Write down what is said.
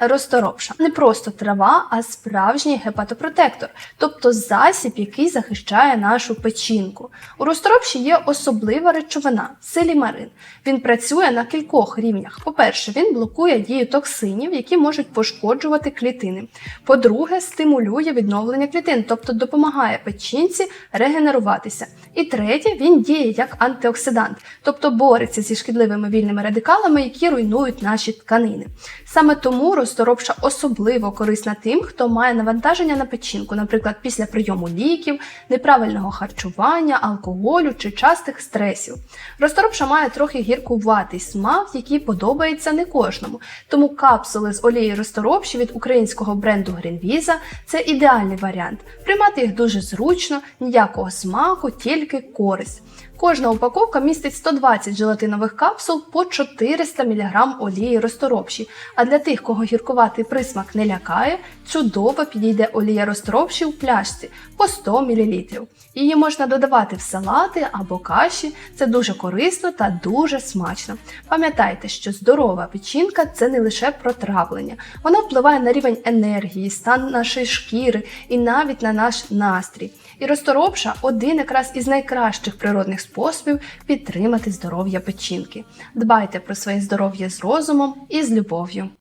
Розторопша не просто трава, а справжній гепатопротектор, тобто засіб, який захищає нашу печінку. У розторопші є особлива речовина селімарин. Він працює на кількох рівнях. По-перше, він блокує дію токсинів, які можуть пошкоджувати клітини. По-друге, стимулює відновлення клітин, тобто допомагає печінці регенеруватися. І третє, він діє як антиоксидант, тобто бореться зі шкідливими вільними радикалами, які руйнують наші тканини. Саме тому розторопша особливо корисна тим, хто має навантаження на печінку, наприклад, після прийому ліків, неправильного харчування, алкоголю чи частих стресів. Розторопша має трохи гіркуватий смак, який подобається не кожному. Тому капсули з олією розторопші від українського бренду Greenvisa – це ідеальний варіант. Приймати їх дуже зручно, ніякого смаку, тільки користь. Кожна упаковка містить 120 желатинових капсул по 400 мг олії розторопші. А для тих, кого гіркуватий присмак не лякає, чудово підійде олія розторопші у пляшці по 100 мл. Її можна додавати в салати або каші. Це дуже корисно та дуже смачно. Пам'ятайте, що здорова печінка це не лише про травлення. Вона впливає на рівень енергії, стан нашої шкіри і навіть на наш настрій. І розторопша один якраз із найкращих природних способів підтримати здоров'я печінки. Дбайте про своє здоров'я з розумом і з любов'ю.